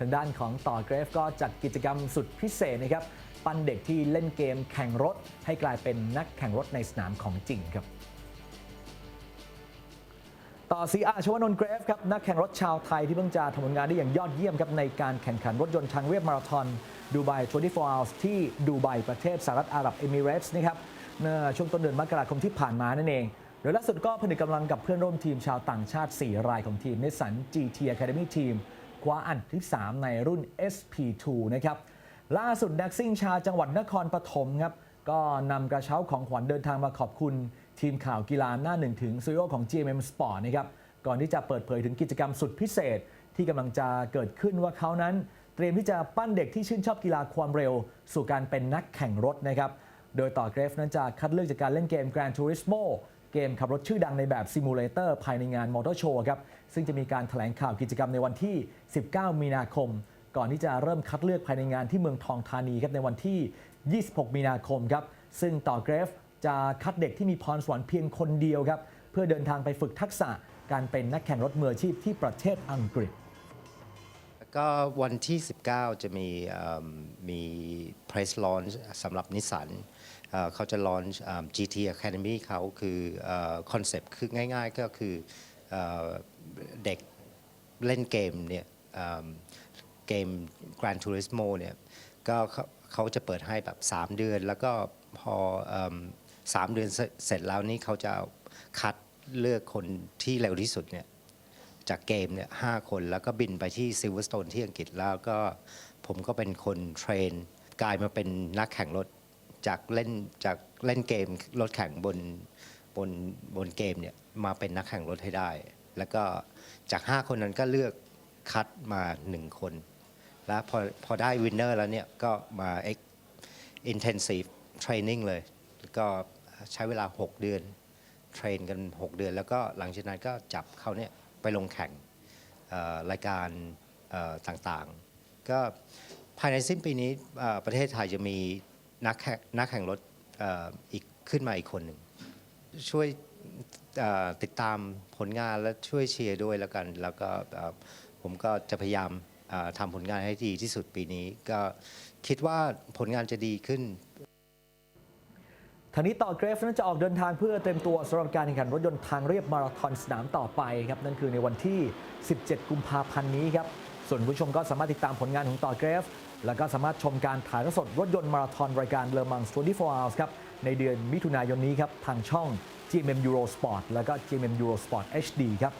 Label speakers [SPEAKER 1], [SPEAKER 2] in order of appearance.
[SPEAKER 1] ทางด้านของต่อเกรฟก็จัดกิจกรรมสุดพิเศษนะครับ ปั้นเด็กที่เล่นเกมแข่งรถ ให้กลายเป็นนักแข่งรถในสนามของจริงครับต่อซีอาชวนนท์เกรฟครับนักแข่งรถชาวไทยที่เพิ่งจะทำผลงานได้อย่างยอดเยี่ยมครับในการแข่งขันรถยนต์ทางเรียบมาราธอนดูไบ24 hours ที่ดูไบประเทศสหรัฐอาหรับเอมิเรตส์นะครับเมื่อช่วงต้นเดือนมกราคมที่ผ่านมานั่นเองโดยล่าสุดก็ผนึกกำลังกับเพื่อนร่วมทีมชาวต่างชาติ 4 รายของทีม Nissan GT Academy Team คว้าอันที่ 3 ในรุ่น SP2 นะครับล่าสุดนักซิ่งชาวจังหวัดนครปฐมครับก็นำกระเช้าของขวัญเดินทางมาขอบคุณทีมข่าวกีฬาหน้าหนึ่งถึงซีโอของ GMM Sport นะครับก่อนที่จะเปิดเผยถึงกิจกรรมสุดพิเศษ ที่กำลังจะเกิดขึ้นว่าเขานั้น เตรียมที่จะปั้นเด็กที่ชื่นชอบกีฬาความเร็ว สู่การเป็นนักแข่งรถนะครับโดยต่อเกรฟนั้นจะคัดเลือกจากการเล่นเกม Gran Turismo เกมขับรถชื่อดังในแบบซิมูเลเตอร์ภายในงานมอเตอร์โชว์ครับซึ่งจะมีการแถลงข่าวกิจกรรมในวันที่ 19 มีนาคม ก่อนที่จะเริ่มคัดเลือกภายในงานที่เมืองทองธานีครับในวันที่ 26 มีนาคมครับซึ่งต่อเกรฟจะคัดเด็กที่มีพรสวรรค์เพียงคนเดียวครับเพื่อเดินทางไปฝึกทักษะการเป็นนักแข่งรถมืออาชีพที่ประเทศอังกฤษ
[SPEAKER 2] ก็วันที่ 19 จะมีมี press launch สำหรับนิสสันเขาจะ launch GT Academy เขาคือคอนเซปต์คือง่ายๆ ก็คือเด็กเล่นเกมเนี่ยเกม Gran Turismo เนี่ยก็เขาจะเปิดให้แบบ 3 เดือน แล้วก็พอสามเดือนเสร็จเสร็จแล้วนี่เขาจะคัดเลือกคนที่เร็วที่สุดเนี่ยจากเกมเนี่ยห้าคนแล้วก็บินไปที่ซิลเวอร์สโตนที่อังกฤษแล้วก็ผมก็เป็นคนเทรน กลายมาเป็นนักแข่งรถจากเล่นจากเล่นเกมรถแข่งบนบนบนเกมเนี่ยมาเป็นนักแข่งรถให้ได้ แล้วก็จาก 5 คนนั้นก็เลือกคัดมา 1 คน แล้วพอพอได้วินเนอร์แล้วเนี่ยก็มา intensive training เลย แล้วก็ใช้เวลา 6 เดือนเทรนกัน 6 เดือน แล้วก็หลังจากนั้นก็จับเขาเนี่ยไปลงแข่งรายการต่างๆ ก็ ภายในสิ้นปีนี้ประเทศไทยจะมีนักแข่งนักแข่งรถอีกขึ้นมาอีกคนหนึ่งช่วยติดตามผลงานและช่วยเชียร์ด้วยแล้วกัน แล้วก็ผมก็จะพยายามทำผลงานให้ดีที่สุดปีนี้ ก็คิดว่าผลงานจะดีขึ้น
[SPEAKER 1] ทางนี้ต่อเกรฟนั้นจะออกเดินทางเพื่อเตรียมตัวสำหรับการแข่งขันรถยนต์ทางเรียบมาราธอนสนามต่อไปครับนั่นคือในวันที่ 17 กุมภาพันธ์นี้ครับ ส่วนผู้ชมก็สามารถติดตามผลงานของต่อเกรฟ และก็สามารถชมการถ่ายทอดสดรถยนต์มาราธอนรายการเลอมัง24 hours ครับ ในเดือนมิถุนายนนี้ครับ ทางช่อง GMM Euro Sport และก็ GMM Euro Sport HD ครับ